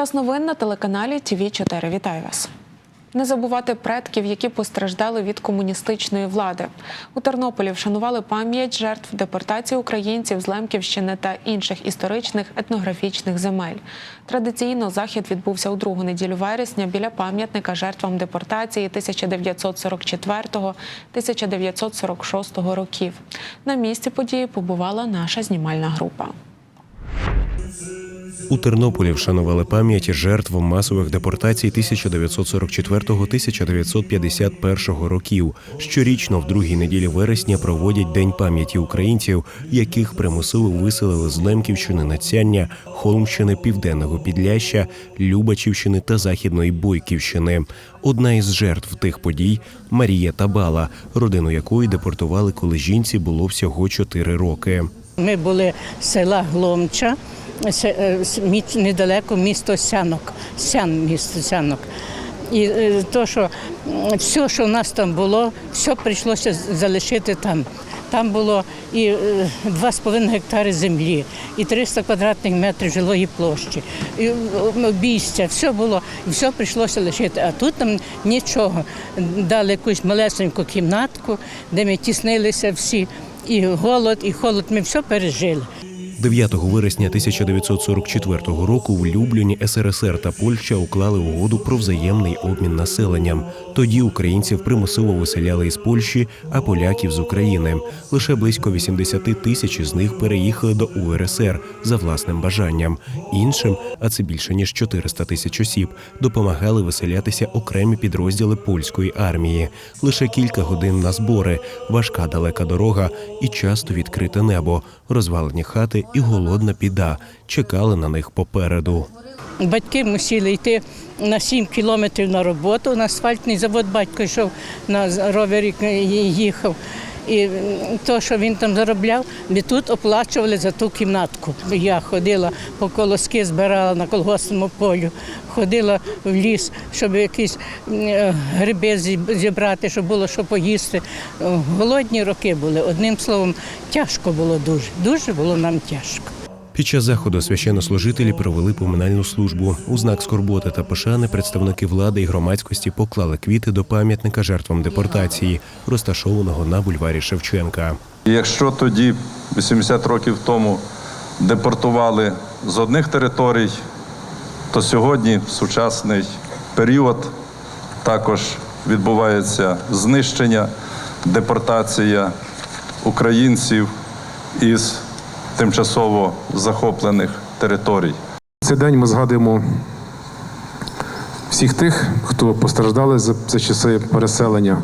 Час новин на телеканалі ТВ 4 Вітаю вас. Не забувати предків, які постраждали від комуністичної влади. У Тернополі вшанували пам'ять жертв депортації українців з Лемківщини та інших історичних етнографічних земель. Традиційно захід відбувся у другу неділю вересня біля пам'ятника жертвам депортації 1944-1946 років. На місці події побувала наша знімальна група. У Тернополі вшанували пам'ять жертв масових депортацій 1944-1951 років. Щорічно в другій неділі вересня проводять День пам'яті українців, яких примусово виселили з Лемківщини, Нацяння, Холмщини, Південного Підляща, Любачівщини та Західної Бойківщини. Одна із жертв тих подій Марія Табала, родину якої депортували, коли жінці було всього 4 роки. Ми були села Гломча, недалеко місто Сянок, Сян місто Сянок. І е, то, що все, що в нас там було, все прийшлося залишити там. Там було і е, 2,5 гектари землі, і 300 квадратних метрів жилої площі, і е, обійстя, все було, і все прийшлося лишити. А тут нам нічого. Дали якусь малесеньку кімнатку, де ми тіснилися всі. І голод, і холод. Ми все пережили. 9 вересня 1944 року в Любліні СРСР та Польща уклали угоду про взаємний обмін населенням. Тоді українців примусово виселяли із Польщі, а поляків з України. Лише близько 80 тисяч з них переїхали до УРСР за власним бажанням. Іншим, а це більше ніж 400 тисяч осіб, допомагали виселятися окремі підрозділи польської армії. Лише кілька годин на збори, важка далека дорога і часто відкрите небо, розвалені хати і голодна біда чекали на них попереду. Батьки мусили йти на 7 кілометрів на роботу. На асфальтний завод батько йшов на ровері їхав. І те, що він там заробляв, ми тут оплачували за ту кімнатку. Я ходила по колоски, збирала на колгоспному полю, ходила в ліс, щоб якісь е, гриби зі- зібрати, щоб було що поїсти. Голодні роки були. Одним словом, тяжко було дуже. Дуже було нам тяжко. Під час заходу священнослужителі провели поминальну службу. У знак скорботи та пошани представники влади і громадськості поклали квіти до пам'ятника жертвам депортації, розташованого на бульварі Шевченка. Якщо тоді, 80 років тому, депортували з одних територій, то сьогодні, в сучасний період, також відбувається знищення, депортація українців із тимчасово захоплених територій. Цей день ми згадуємо всіх тих, хто постраждали за, за часи переселення.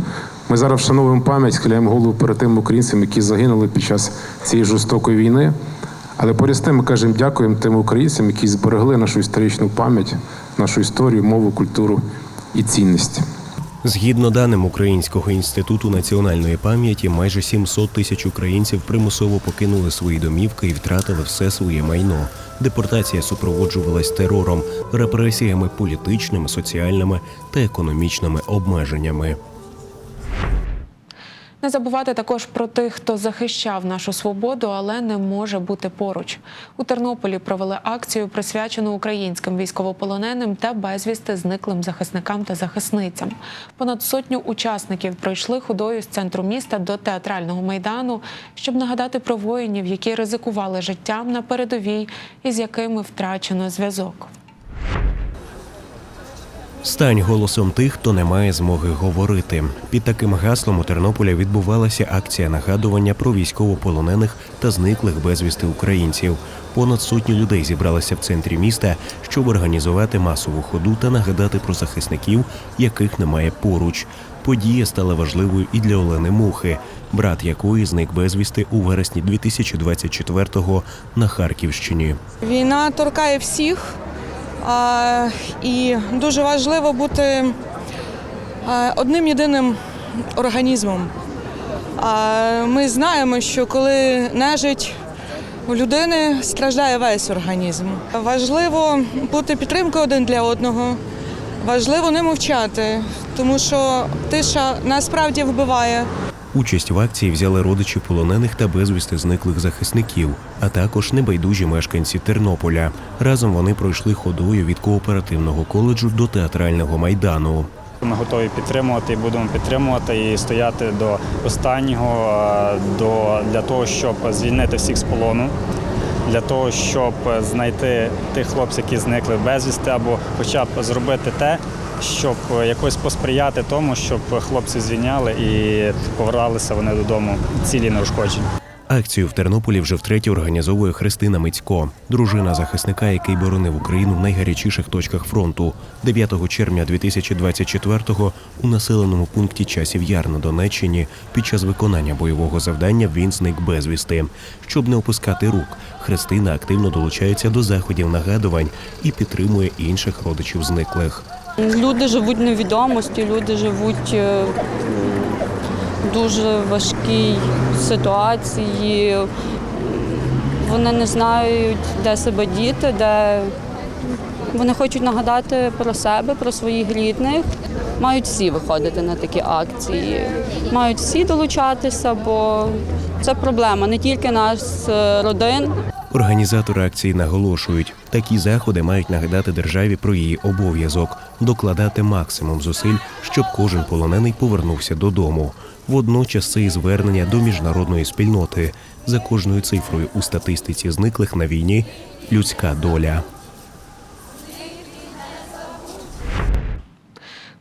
Ми зараз вшановуємо пам'ять, схиляємо голову перед тими українцям, які загинули під час цієї жорстокої війни. Але поряд з тим ми кажемо дякуємо тим українцям, які зберегли нашу історичну пам'ять, нашу історію, мову, культуру і цінності. Згідно даним Українського інституту національної пам'яті, майже 700 тисяч українців примусово покинули свої домівки і втратили все своє майно. Депортація супроводжувалась терором, репресіями політичними, соціальними та економічними обмеженнями. Не забувати також про тих, хто захищав нашу свободу, але не може бути поруч. У Тернополі провели акцію, присвячену українським військовополоненим та безвісти зниклим захисникам та захисницям. Понад сотню учасників пройшли ходою з центру міста до театрального майдану, щоб нагадати про воїнів, які ризикували життям на передовій і з якими втрачено зв'язок. Стань голосом тих, хто не має змоги говорити. Під таким гаслом у Тернополі відбувалася акція нагадування про військовополонених та зниклих безвісти українців. Понад сотню людей зібралися в центрі міста, щоб організувати масову ходу та нагадати про захисників, яких немає поруч. Подія стала важливою і для Олени Мухи, брат якої зник безвісти у вересні 2024-го на Харківщині. Війна торкає всіх, і дуже важливо бути одним єдиним організмом. Ми знаємо, що коли нежить у людини страждає весь організм. Важливо бути підтримкою один для одного, важливо не мовчати, тому що тиша насправді вбиває. Участь в акції взяли родичі полонених та безвісти зниклих захисників, а також небайдужі мешканці Тернополя. Разом вони пройшли ходою від кооперативного коледжу до театрального майдану. Ми готові підтримувати і будемо підтримувати і стояти до останнього е, до, для того, щоб звільнити всіх з полону, для того, щоб знайти тих хлопців, які зникли безвісти, або хоча б зробити те, щоб якось посприяти тому, щоб хлопці звільняли і поверталися вони додому цілі неушкоджені. Акцію в Тернополі вже втретє організовує Христина Мицько, дружина захисника, який боронив Україну в найгарячіших точках фронту. 9 червня 2024-го у населеному пункті Часів Яр на Донеччині під час виконання бойового завдання він зник безвісти. Щоб не опускати рук, Христина активно долучається до заходів нагадувань і підтримує інших родичів зниклих. Люди живуть невідомості, люди живуть е, в дуже важкій ситуації. Вони не знають, де себе діти, де вони хочуть нагадати про себе, про своїх рідних. Мають всі виходити на такі акції, мають всі долучатися, бо це проблема не тільки нас, е, родин, Організатори акції наголошують, такі заходи мають нагадати державі про її обов'язок докладати максимум зусиль, щоб кожен полонений повернувся додому. Водночас це і звернення до міжнародної спільноти за кожною цифрою у статистиці зниклих на війні людська доля.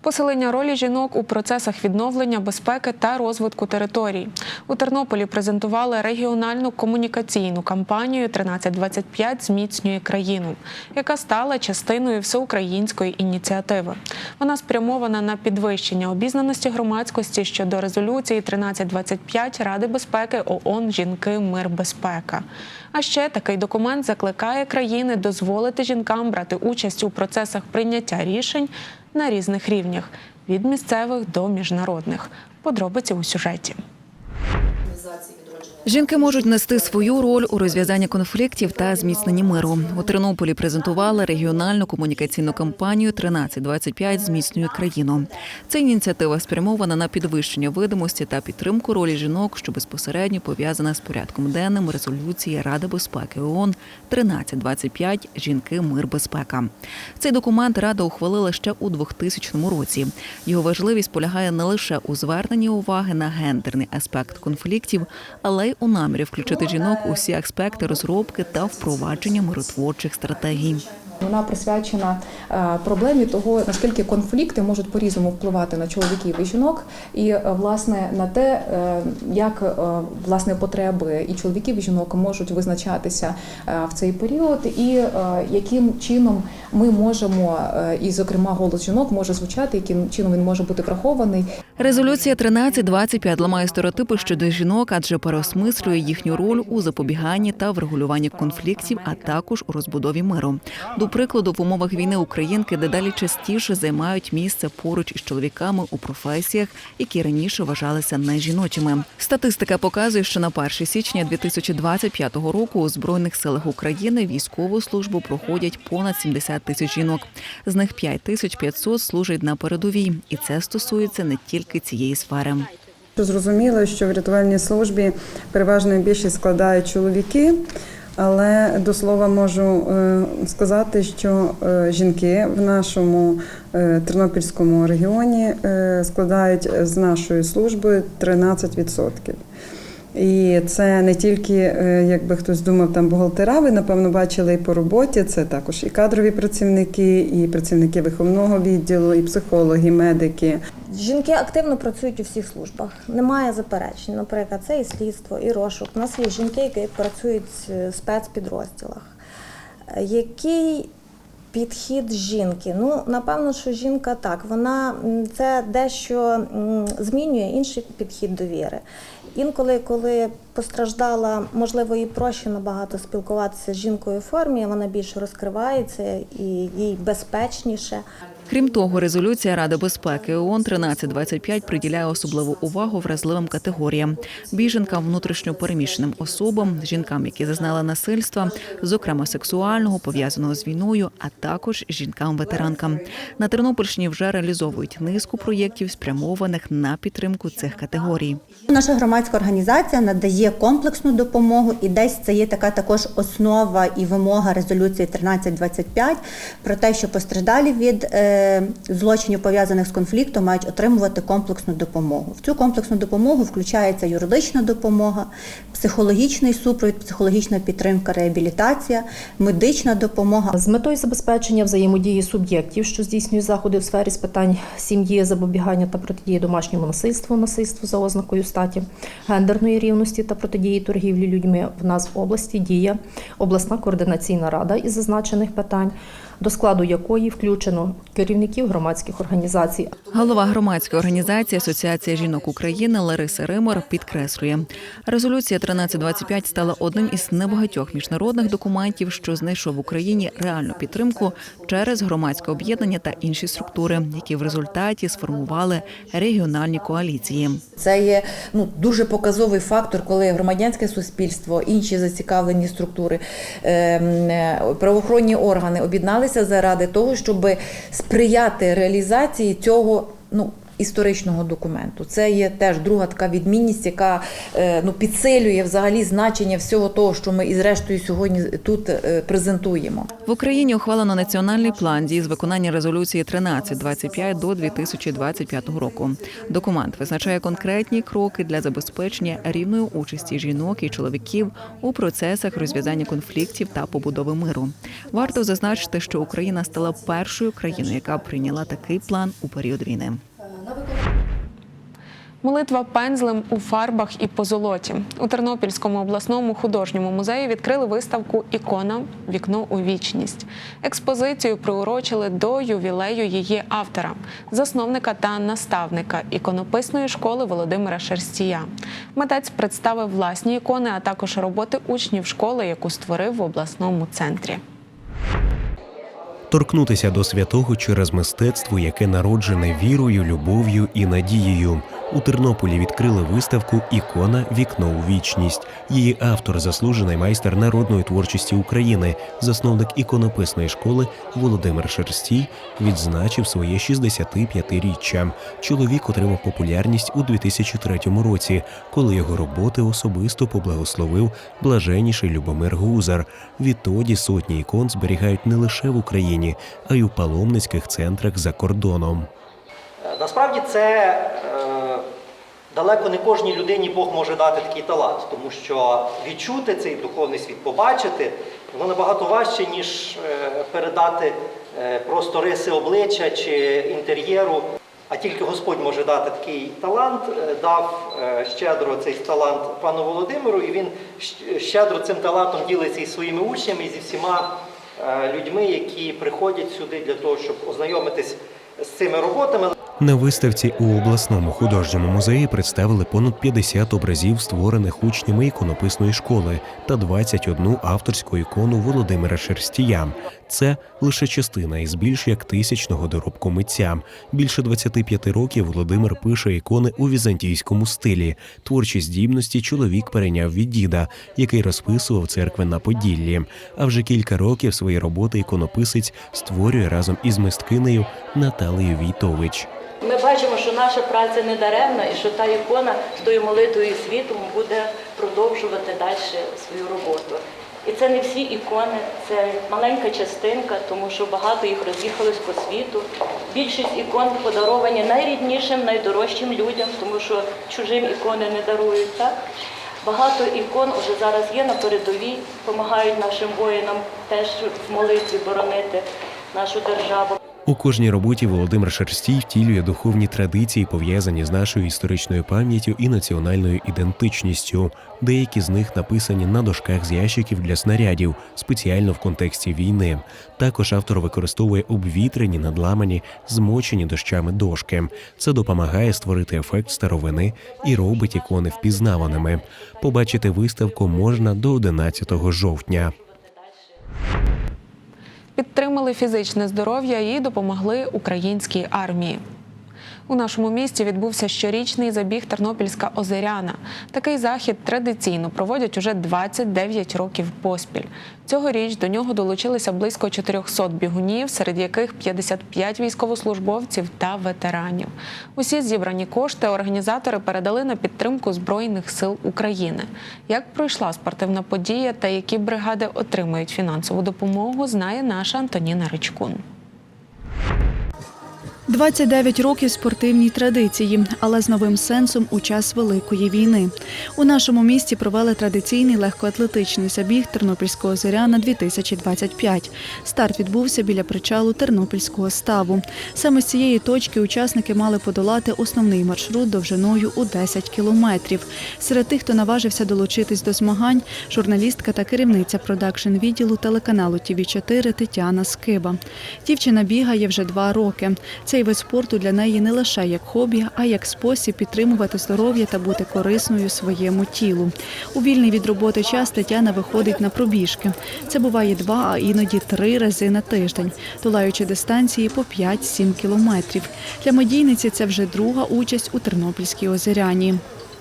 Посилення ролі жінок у процесах відновлення безпеки та розвитку територій у Тернополі презентували регіональну комунікаційну кампанію «1325 зміцнює країну, яка стала частиною всеукраїнської ініціативи. Вона спрямована на підвищення обізнаності громадськості щодо резолюції 1325 Ради безпеки ООН Жінки, мир, безпека. А ще такий документ закликає країни дозволити жінкам брати участь у процесах прийняття рішень на різних рівнях від місцевих до міжнародних. Подробиці у сюжеті. Жінки можуть нести свою роль у розв'язанні конфліктів та зміцненні миру. У Тернополі презентували регіональну комунікаційну кампанію «1325 зміцнює країну. Ця ініціатива спрямована на підвищення видимості та підтримку ролі жінок, що безпосередньо пов'язана з порядком денним резолюції Ради безпеки ООН 1325 Жінки, мир, безпека. Цей документ Рада ухвалила ще у 2000 році. Його важливість полягає не лише у зверненні уваги на гендерний аспект конфліктів, але й у намірі включити жінок у всі аспекти розробки та впровадження миротворчих стратегій. Вона присвячена е, проблемі того, наскільки конфлікти можуть по-різному впливати на чоловіків і жінок, і е, власне на те, е, як власне потреби і чоловіків і жінок можуть визначатися в цей період, і яким чином ми можемо, і зокрема голос жінок може звучати, яким чином він може бути врахований. Резолюція 1325 ламає стереотипи щодо жінок, адже переосмислює їхню роль у запобіганні та врегулюванні конфліктів, а також у розбудові миру. До прикладу, в умовах війни українки дедалі частіше займають місце поруч із чоловіками у професіях, які раніше вважалися нежіночими. Статистика показує, що на 1 січня 2025 року у збройних силах України військову службу проходять понад 70 тисяч жінок. З них 5500 служать на передовій, і це стосується не тільки цієї сфери. Зрозуміло, що в рятувальній службі переважно більшість складають чоловіки, але до слова можу е, сказати, що е, жінки в нашому е, Тернопільському регіоні складають з нашою службою 13%. І це не тільки, е, якби хтось думав, там бухгалтера, ви напевно бачили і по роботі. Це також і кадрові працівники, і працівники виховного відділу, і психологи, медики. Жінки активно працюють у всіх службах. Немає заперечень. Наприклад, це і слідство, і розшук. У нас є жінки, які працюють в спецпідрозділах. Е, Який підхід жінки? Ну, напевно, що жінка так, вона це дещо змінює інший підхід довіри. Інколи, коли постраждала, можливо, їй проще набагато спілкуватися з жінкою в формі, вона більше розкривається і їй безпечніше. Крім того, резолюція Ради безпеки ООН 1325 приділяє особливу увагу вразливим категоріям: біженкам, внутрішньопереміщеним особам, жінкам, які зазнали насильства, зокрема сексуального, пов'язаного з війною, а також жінкам-ветеранкам. На Тернопільщині вже реалізовують низку проєктів, спрямованих на підтримку цих категорій. Наша громадська організація надає комплексну допомогу, і десь це є така також основа і вимога резолюції 1325 про те, що постраждалі від е, злочинів пов'язаних з конфліктом мають отримувати комплексну допомогу. В цю комплексну допомогу включається юридична допомога, психологічний супровід, психологічна підтримка, реабілітація, медична допомога. З метою забезпечення взаємодії суб'єктів, що здійснюють заходи в сфері з питань сім'ї, запобігання та протидії домашньому насильству, насильству за ознакою статі, гендерної рівності та протидії торгівлі людьми в нас в області діє обласна координаційна рада із зазначених питань, до складу якої включено керівників громадських організацій, Голова громадської організації Асоціація жінок України Лариса Римор підкреслює, резолюція 1325 стала одним із небагатьох міжнародних документів, що знайшов в Україні реальну підтримку через громадське об'єднання та інші структури, які в результаті сформували регіональні коаліції. Це є ну дуже показовий фактор, коли громадянське суспільство, інші зацікавлені структури, ем, е, правоохоронні органи об'єдналися заради того, щоб сприяти реалізації цього ну. Історичного документу це є теж друга така відмінність, яка е, ну підсилює взагалі значення всього того, що ми і зрештою сьогодні тут е, презентуємо. В Україні ухвалено національний план дій з виконання резолюції 1325 до 2025 року. Документ визначає конкретні кроки для забезпечення рівної участі жінок і чоловіків у процесах розв'язання конфліктів та побудови миру. Варто зазначити, що Україна стала першою країною, яка прийняла такий план у період війни. Молитва пензлем у фарбах і позолоті у Тернопільському обласному художньому музеї відкрили виставку Ікона Вікно у вічність. Експозицію приурочили до ювілею її автора, засновника та наставника іконописної школи Володимира Шерстія. Митець представив власні ікони, а також роботи учнів школи, яку створив в обласному центрі. торкнутися до святого через мистецтво, яке народжене вірою, любов'ю і надією. У Тернополі відкрили виставку Ікона Вікно у вічність. Її автор, заслужений майстер народної творчості України, засновник іконописної школи Володимир Шерстій, відзначив своє 65-річчя. Чоловік отримав популярність у 2003 році, коли його роботи особисто поблагословив блаженніший Любомир Гузар. Відтоді сотні ікон зберігають не лише в Україні, а й у паломницьких центрах за кордоном. Насправді це далеко не кожній людині Бог може дати такий талант, тому що відчути цей духовний світ, побачити, воно набагато важче, ніж е, передати е, просто риси обличчя чи інтер'єру. А тільки Господь може дати такий талант, Е, дав щедро цей талант пану Володимиру, і він щедро цим талантом ділиться із своїми учнями, і зі всіма людьми, які приходять сюди для того, щоб ознайомитись з цими роботами. На виставці у обласному художньому музеї представили понад 50 образів, створених учнями іконописної школи, та 21 авторську ікону Володимира Шерстія. Це лише частина із більш як тисячного доробку митця. Більше 25 років Володимир пише ікони у візантійському стилі. Творчі здібності чоловік перейняв від діда, який розписував церкви на Поділлі. А вже кілька років свої роботи іконописець створює разом із мисткинею Наталею Війтович. Ми бачимо, що наша праця не даремна і що та ікона з тою молитвою світом буде продовжувати далі свою роботу. І це не всі ікони, це маленька частинка, тому що багато їх роз'їхалось по світу. Більшість ікон подаровані найріднішим, найдорожчим людям, тому що чужим ікони не дарують. Так? Багато ікон вже зараз є на передовій, допомагають нашим воїнам теж в молитві боронити нашу державу. У кожній роботі Володимир Шерстій втілює духовні традиції, пов'язані з нашою історичною пам'яттю і національною ідентичністю. Деякі з них написані на дошках з ящиків для снарядів, спеціально в контексті війни. Також автор використовує обвітрені, надламані, змочені дощами дошки. Це допомагає створити ефект старовини і робить ікони впізнаваними. Побачити виставку можна до 11 жовтня. Підтримали фізичне здоров'я і допомогли українській армії. У нашому місті відбувся щорічний забіг Тернопільська Озеряна. Такий захід традиційно проводять уже 29 років поспіль. Цьогоріч до нього долучилися близько 400 бігунів, серед яких 55 військовослужбовців та ветеранів. Усі зібрані кошти організатори передали на підтримку Збройних сил України. Як пройшла спортивна подія та які бригади отримують фінансову допомогу, знає наша Антоніна Ричкун. 29 років спортивній традиції, але з новим сенсом у час великої війни. У нашому місті провели традиційний легкоатлетичний забіг Тернопільського зоряна 2025. Старт відбувся біля причалу Тернопільського ставу. Саме з цієї точки учасники мали подолати основний маршрут довжиною у 10 кілометрів. Серед тих, хто наважився долучитись до змагань, журналістка та керівниця продакшн відділу телеканалу ТІВІ 4 Тетяна Скиба. Дівчина бігає вже два роки. Цей вид спорту для неї не лише як хобі, а як спосіб підтримувати здоров'я та бути корисною своєму тілу. У вільний від роботи час Тетяна виходить на пробіжки. Це буває два, а іноді три рази на тиждень, долаючи дистанції по 5-7 кілометрів. Для медійниці це вже друга участь у Тернопільській озеряні.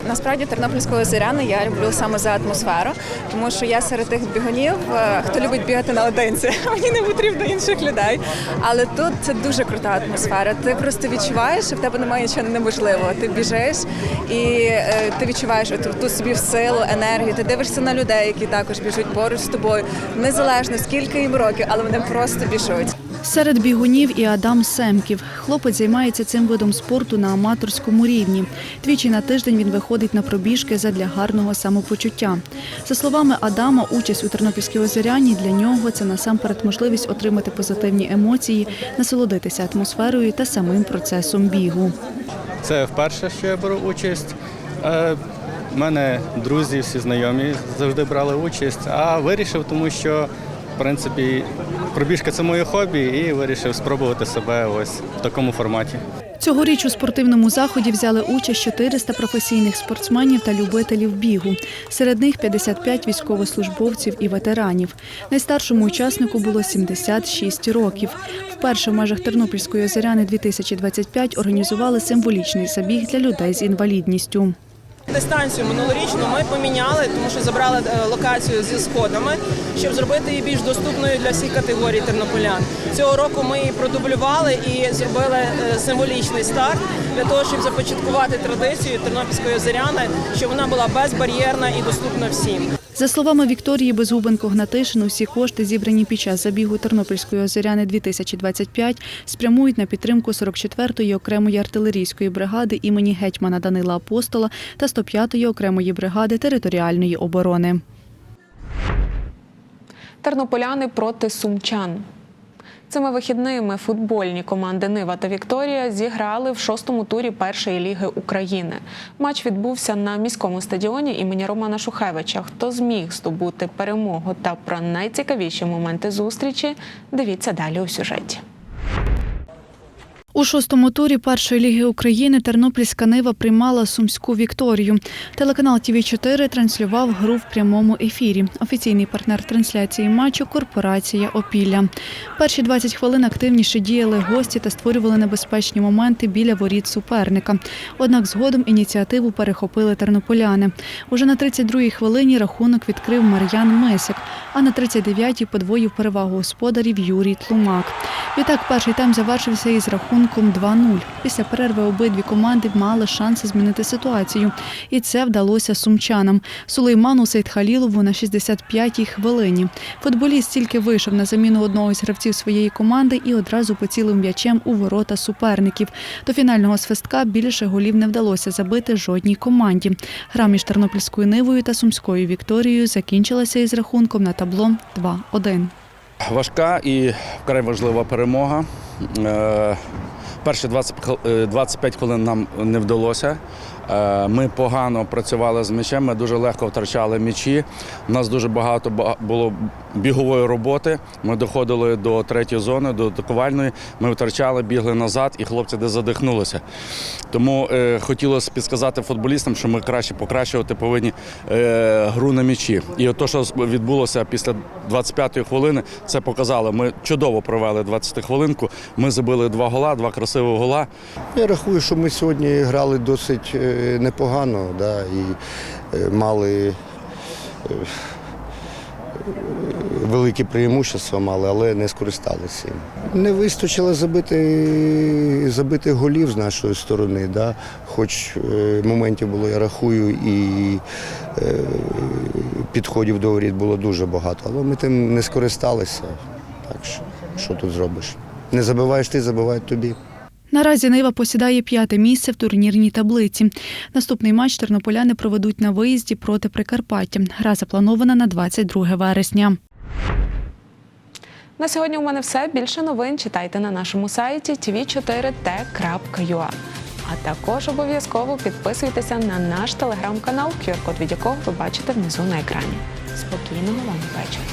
Насправді Тернопільського озеряна я люблю саме за атмосферу, тому що я серед тих бігунів, е, хто любить бігати наодинці. Мені не потрібно інших людей. Але тут це дуже крута атмосфера. Ти просто відчуваєш, що в тебе немає нічого неможливого. Ти біжиш і е, ти відчуваєш оту ту собі силу, енергію. Ти дивишся на людей, які також біжуть поруч з тобою. Незалежно скільки їм років, але вони просто біжуть. Серед бігунів і Адам Семків. Хлопець займається цим видом спорту на аматорському рівні. Двічі на тиждень він виходить на пробіжки задля гарного самопочуття. За словами Адама, участь у Тернопільській озеряні для нього це насамперед можливість отримати позитивні емоції, насолодитися атмосферою та самим процесом бігу. Це вперше, що я беру участь. Е, У мене друзі, всі знайомі завжди брали участь, а вирішив, тому що принципі пробіжка це моє хобі, і вирішив спробувати себе ось в такому форматі. Цьогоріч у спортивному заході взяли участь 400 професійних спортсменів та любителів бігу. Серед них 55 військовослужбовців і ветеранів. Найстаршому учаснику було 76 років. Вперше в межах Тернопільської озеряни 2025 організували символічний забіг для людей з інвалідністю. Дистанцію минулорічну ми поміняли, тому що забрали е, локацію зі сходами, щоб зробити її більш доступною для всіх категорій тернополян. Цього року ми її продублювали і зробили е, символічний старт для того, щоб започаткувати традицію тернопільської озеряни, щоб вона була безбар'єрна і доступна всім. За словами Вікторії Безгубенко-Гнатишин, усі кошти, зібрані під час забігу Тернопільської озеряни 2025, спрямують на підтримку 44-ї окремої артилерійської бригади імені гетьмана Данила Апостола та 105-ї окремої бригади територіальної оборони. Тернополяни проти сумчан. Цими вихідними футбольні команди Нива та Вікторія зіграли в шостому турі першої ліги України. Матч відбувся на міському стадіоні імені Романа Шухевича. Хто зміг здобути перемогу та про найцікавіші моменти зустрічі? Дивіться далі у сюжеті. У шостому турі першої ліги України Тернопільська Нива приймала сумську Вікторію. Телеканал ТВ 4 транслював гру в прямому ефірі. Офіційний партнер трансляції матчу корпорація Опілля. Перші 20 хвилин активніше діяли гості та створювали небезпечні моменти біля воріт суперника. Однак згодом ініціативу перехопили тернополяни. Уже на 32-й хвилині рахунок відкрив Мар'ян Месик, а на 39-й подвоїв перевагу господарів Юрій Тлумак. Відтак перший тайм завершився із рахунком 2-0. Після перерви обидві команди мали шанси змінити ситуацію. І це вдалося сумчанам. Сулейману Сейдхалілову на 65-й хвилині. Футболіст тільки вийшов на заміну одного з гравців своєї команди і одразу поцілив м'ячем у ворота суперників. До фінального свистка більше голів не вдалося забити жодній команді. Гра між Тернопільською Нивою та Сумською Вікторією закінчилася із рахунком на табло 2-1. Важка і вкрай важлива перемога. Перші 20 хвил- е, 25 хвилин нам не вдалося. Е, Ми погано працювали з м'ячем, ми дуже легко втрачали м'ячі. У нас дуже багато ба- було бігової роботи. Ми доходили до третьої зони, до атакувальної. Ми втрачали, бігли назад, і хлопці де задихнулися. Тому е, хотілося підказати футболістам, що ми краще покращувати повинні е, гру на м'ячі. І от те, що відбулося після 25-ї хвилини, це показало. Ми чудово провели 20 хвилинку. Ми забили два гола, два красивих гола. Я рахую, що ми сьогодні грали досить е, непогано да, і е, мали великі преимущества мали, але не скористалися. їм. Не вистачило забити, забити голів з нашої сторони. Да. Хоч е, моментів було, я рахую, і е, підходів до воріт було дуже багато, але ми тим не скористалися. Так що, що тут зробиш? Не забиваєш ти, забивають тобі. Наразі Нива посідає п'яте місце в турнірній таблиці. Наступний матч тернополяни проведуть на виїзді проти Прикарпаття. Гра запланована на 22 вересня. На сьогодні у мене все. Більше новин читайте на нашому сайті tv4t.ua. А також обов'язково підписуйтеся на наш телеграм-канал, QR-код від якого ви бачите внизу на екрані. Спокійного вам вечора.